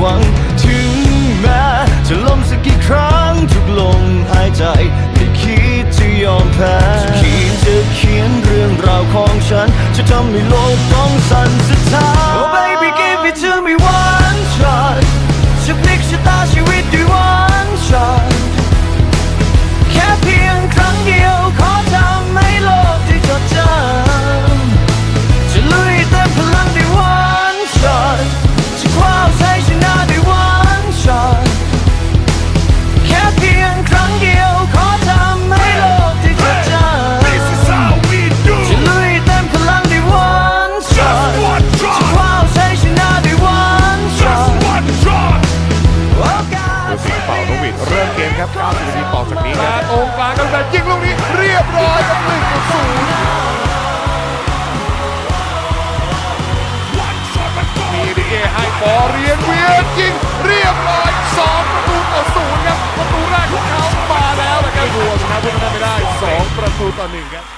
หวัง ถึงแม้จะล้มสักกี่ครั้งทุกลมหายใจไม่คิดจะยอมแพ้จะเขียนจะเขียนเรื่องราวของฉัน จะทำให้โลกต้องสั่นสะท้าน เป่านกหวีดเริ่มเกมครับ 90 นาทีต่อจากนี้ครับองค์กลางกำลังยิงลูกนี้เรียบร้อยครับ1ต่อ0 One shot and go. มีดีเอให้บอเรียนเวียนยิงเรียบร้อย 2 ประตูต่อ0ครับ ประตูแรกของเขามาแล้วนะครับรวมชนะพวกนั้นไม่ได้ 2 ประตูต่อ1ครับ